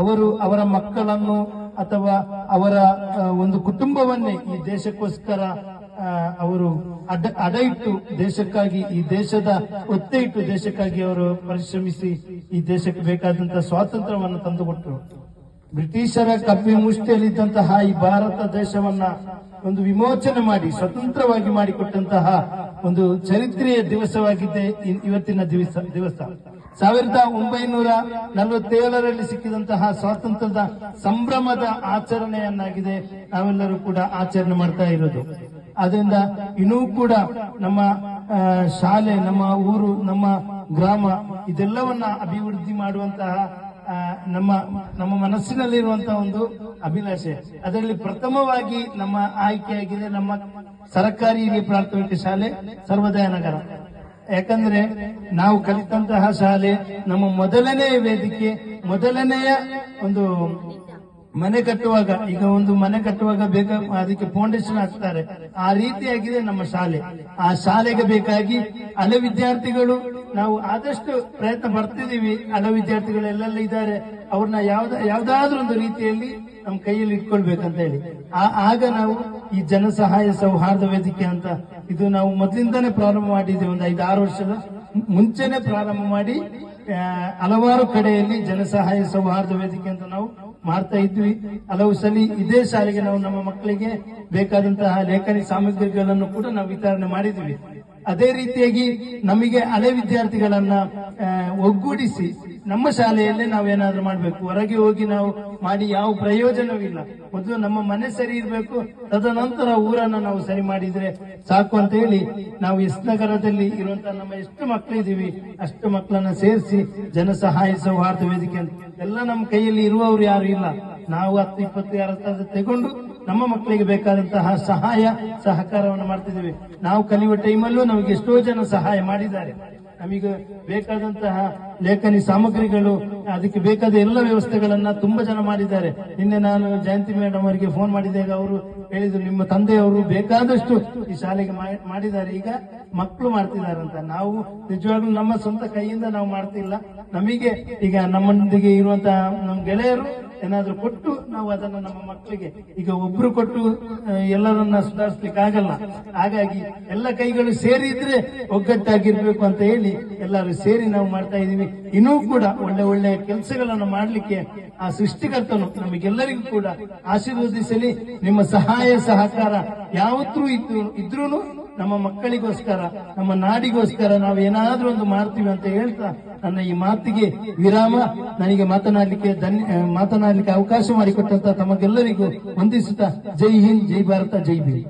ಅವರು ಅವರ ಮಕ್ಕಳನ್ನು ಅಥವಾ ಅವರ ಒಂದು ಕುಟುಂಬವನ್ನೇ ಈ ದೇಶಕ್ಕೋಸ್ಕರ ಅವರು ಅಡ ಅಡ ಇಟ್ಟು ದೇಶಕ್ಕಾಗಿ, ಈ ದೇಶದ ಒತ್ತೆ ಇಟ್ಟು ದೇಶಕ್ಕಾಗಿ ಅವರು ಪರಿಶ್ರಮಿಸಿ ಈ ದೇಶಕ್ಕೆ ಬೇಕಾದಂತಹ ಸ್ವಾತಂತ್ರ್ಯವನ್ನು ತಂದುಕೊಟ್ಟರು. ಬ್ರಿಟಿಷರ ಕಪ್ಪಿ ಮುಷ್ಟಿಯಲ್ಲಿದ್ದಂತಹ ಈ ಭಾರತ ದೇಶವನ್ನ ಒಂದು ವಿಮೋಚನೆ ಮಾಡಿ, ಸ್ವತಂತ್ರವಾಗಿ ಮಾಡಿಕೊಟ್ಟಂತಹ ಒಂದು ಚರಿತ್ರೆಯ ದಿವಸವಾಗಿದೆ ಇವತ್ತಿನ ದಿವಸ ದಿವಸ. ಸಾವಿರದ ಒಂಬೈನೂರ ನಲವತ್ತೇಳರಲ್ಲಿ ಸಿಕ್ಕಿದಂತಹ ಸ್ವಾತಂತ್ರ್ಯದ ಸಂಭ್ರಮದ ಆಚರಣೆಯನ್ನಾಗಿದೆ ನಾವೆಲ್ಲರೂ ಕೂಡ ಆಚರಣೆ ಮಾಡ್ತಾ ಇರೋದು. ಅದರಿಂದ ಇನ್ನೂ ಕೂಡ ನಮ್ಮ ಶಾಲೆ, ನಮ್ಮ ಊರು, ನಮ್ಮ ಗ್ರಾಮ ಇದೆಲ್ಲವನ್ನ ಅಭಿವೃದ್ಧಿ ಮಾಡುವಂತಹ ನಮ್ಮ ನಮ್ಮ ಮನಸ್ಸಿನಲ್ಲಿರುವಂತಹ ಒಂದು ಅಭಿಲಾಷೆ. ಅದರಲ್ಲಿ ಪ್ರಥಮವಾಗಿ ನಮ್ಮ ಆಯ್ಕೆಯಾಗಿದೆ ನಮ್ಮ ಸರ್ಕಾರಿ ಪ್ರಾಥಮಿಕ ಶಾಲೆ ಸರ್ವೋದಯ ನಗರ. ಯಾಕಂದ್ರೆ ನಾವು ಕಲಿತಂತಹ ಶಾಲೆ ನಮ್ಮ ಮೊದಲನೆಯ ವೇದಿಕೆ ಮೊದಲನೆಯ ಒಂದು ಮನೆ ಕಟ್ಟುವಾಗ, ಈಗ ಒಂದು ಮನೆ ಕಟ್ಟುವಾಗ ಬೇಗ ಅದಕ್ಕೆ ಫೌಂಡೇಶನ್ ಹಾಕ್ತಾರೆ. ಆ ರೀತಿಯಾಗಿದೆ ನಮ್ಮ ಶಾಲೆ. ಆ ಶಾಲೆಗೆ ಬೇಕಾಗಿ ಹಲವು ವಿದ್ಯಾರ್ಥಿಗಳು, ನಾವು ಆದಷ್ಟು ಪ್ರಯತ್ನ ಪಡ್ತಿದೀವಿ ಹಲವು ವಿದ್ಯಾರ್ಥಿಗಳು ಎಲ್ಲೆಲ್ಲ ಇದ್ದಾರೆ. ಅವ್ರನ್ನ ಯಾವ್ದ, ಯಾವ್ದಾದ್ರೂ ಒಂದು ರೀತಿಯಲ್ಲಿ ನಮ್ಮ ಕೈಯಲ್ಲಿ ಇಟ್ಕೊಳ್ಬೇಕಂತ ಹೇಳಿ. ಆ- ಆಗ ನಾವು ಈ ಜನಸಹಾಯ ಸೌಹಾರ್ದ ವೇದಿಕೆ ಅಂತ, ಇದು ನಾವು ಮೊದಲಿಂದಾನೇ ಪ್ರಾರಂಭ ಮಾಡಿದ್ದೀವಿ ಒಂದು ಐದು ಆರು ವರ್ಷದ ಮುಂಚೆನೆ ಪ್ರಾರಂಭ ಮಾಡಿ ಹಲವಾರು ಕಡೆಯಲ್ಲಿ ಜನಸಹಾಯ ಸೌಹಾರ್ದ ವೇದಿಕೆ ಅಂತ ನಾವು ಮಾಡ್ತಾ ಇದ್ವಿ. ಹಲವು ಸಲ ಇದೇ ಶಾಲೆಗೆ ನಾವು ನಮ್ಮ ಮಕ್ಕಳಿಗೆ ಬೇಕಾದಂತಹ ಲೇಖನಿ ಸಾಮಗ್ರಿಗಳನ್ನು ಕೂಡ ನಾವು ವಿತರಣೆ ಮಾಡಿದ್ವಿ. ಅದೇ ರೀತಿಯಾಗಿ ನಮಗೆ ಹಳೆ ವಿದ್ಯಾರ್ಥಿಗಳನ್ನ ಒಗ್ಗೂಡಿಸಿ ನಮ್ಮ ಶಾಲೆಯಲ್ಲೇ ನಾವೇನಾದ್ರೂ ಮಾಡಬೇಕು. ಹೊರಗೆ ಹೋಗಿ ನಾವು ಮಾಡಿ ಯಾವ ಪ್ರಯೋಜನವಿಲ್ಲ. ಮೊದಲು ನಮ್ಮ ಮನೆ ಸರಿ ಇರಬೇಕು. ತದನಂತರ ಊರನ್ನ ನಾವು ಸರಿ ಮಾಡಿದ್ರೆ ಸಾಕು ಅಂತ ಹೇಳಿ ನಾವು ಎಸ್ ನಗರದಲ್ಲಿ ಇರುವಂತಹ ನಮ್ಮ ಎಷ್ಟು ಮಕ್ಕಳಿದ್ದೀವಿ ಅಷ್ಟು ಮಕ್ಕಳನ್ನ ಸೇರಿಸಿ ಜನಸಹಾಯ ಸೌಹಾರ್ದ ವೇದಿಕೆ ಎಲ್ಲ ನಮ್ಮ ಕೈಯಲ್ಲಿ ಇರುವವರು ಯಾರು ಇಲ್ಲ. ನಾವು ಹತ್ತು, ಇಪ್ಪತ್ತು, ಯಾರ ತೆಗೊಂಡು ನಮ್ಮ ಮಕ್ಕಳಿಗೆ ಬೇಕಾದಂತಹ ಸಹಾಯ, ಸಹಕಾರವನ್ನು ಮಾಡ್ತಿದ್ದೇವೆ. ನಾವು ಕಲಿಯುವ ಟೈಮಲ್ಲೂ ನಮಗೆ ಎಷ್ಟೋ ಜನ ಸಹಾಯ ಮಾಡಿದ್ದಾರೆ. ನಮಗೆ ಬೇಕಾದಂತಹ ಲೇಖನಿ ಸಾಮಗ್ರಿಗಳು, ಅದಕ್ಕೆ ಬೇಕಾದ ಎಲ್ಲ ವ್ಯವಸ್ಥೆಗಳನ್ನ ತುಂಬಾ ಜನ ಮಾಡಿದ್ದಾರೆ. ನಿನ್ನೆ ನಾನು ಜಯಂತಿ ಮೇಡಮ್ ಅವರಿಗೆ ಫೋನ್ ಮಾಡಿದಾಗ ಅವರು ಹೇಳಿದ್ರು, ನಿಮ್ಮ ತಂದೆಯವರು ಬೇಕಾದಷ್ಟು ಈ ಶಾಲೆಗೆ ಮಾಡಿದ್ದಾರೆ. ಈಗ ಮಕ್ಕಳು ಮಾಡ್ತಿದ್ದಾರೆ ಅಂತ. ನಾವು ನಿಜವಾಗ್ಲೂ ನಮ್ಮ ಸ್ವಂತ ಕೈಯಿಂದ ನಾವು ಮಾಡ್ತಿಲ್ಲ. ನಮಗೆ ಈಗ ನಮ್ಮೊಂದಿಗೆ ಇರುವಂತಹ ನಮ್ಮ ಗೆಳೆಯರು ಏನಾದ್ರೂ ಕೊಟ್ಟು ನಾವು ಅದನ್ನು ನಮ್ಮ ಮಕ್ಕಳಿಗೆ, ಈಗ ಒಬ್ರು ಕೊಟ್ಟು ಎಲ್ಲರನ್ನ ಸುಧಾರಿಸ್ಲಿಕ್ಕೆ ಆಗಲ್ಲ. ಹಾಗಾಗಿ ಎಲ್ಲ ಕೈಗಳು ಸೇರಿ ಇದ್ರೆ ಒಗ್ಗಟ್ಟಾಗಿರ್ಬೇಕು ಅಂತ ಹೇಳಿ ಎಲ್ಲರೂ ಸೇರಿ ನಾವು ಮಾಡ್ತಾ ಇದೀವಿ ಇನ್ನೂ ಕೂಡ ಒಳ್ಳೆ ಒಳ್ಳೆ ಕೆಲಸಗಳನ್ನು ಮಾಡಲಿಕ್ಕೆ ಆ ಸೃಷ್ಟಿಕರ್ತನು ನಮಗೆಲ್ಲರಿಗೂ ಕೂಡ ಆಶೀರ್ವದಿಸಲಿ. ನಿಮ್ಮ ಸಹಾಯ ಸಹಕಾರ ಯಾವತ್ತೂ ಇದ್ರು ಇದ್ರೂನು ನಮ್ಮ ಮಕ್ಕಳಿಗೋಸ್ಕರ, ನಮ್ಮ ನಾಡಿಗೋಸ್ಕರ ನಾವು ಏನಾದ್ರೂ ಒಂದು ಮಾಡ್ತೀವಿ ಅಂತ ಹೇಳ್ತಾ ನನ್ನ ಈ ಮಾತಿಗೆ ವಿರಾಮ. ನನಗೆ ಮಾತನಾಡಲಿಕ್ಕೆ ಧನ್ಯ ಮಾತನಾಡಲಿಕ್ಕೆ ಅವಕಾಶ ಮಾಡಿಕೊಟ್ಟಂತ ತಮಗೆಲ್ಲರಿಗೂ ವಂದಿಸುತ್ತಾ, ಜೈ ಹಿಂದ್, ಜೈ ಭಾರತ, ಜೈ ಭೀಮ್.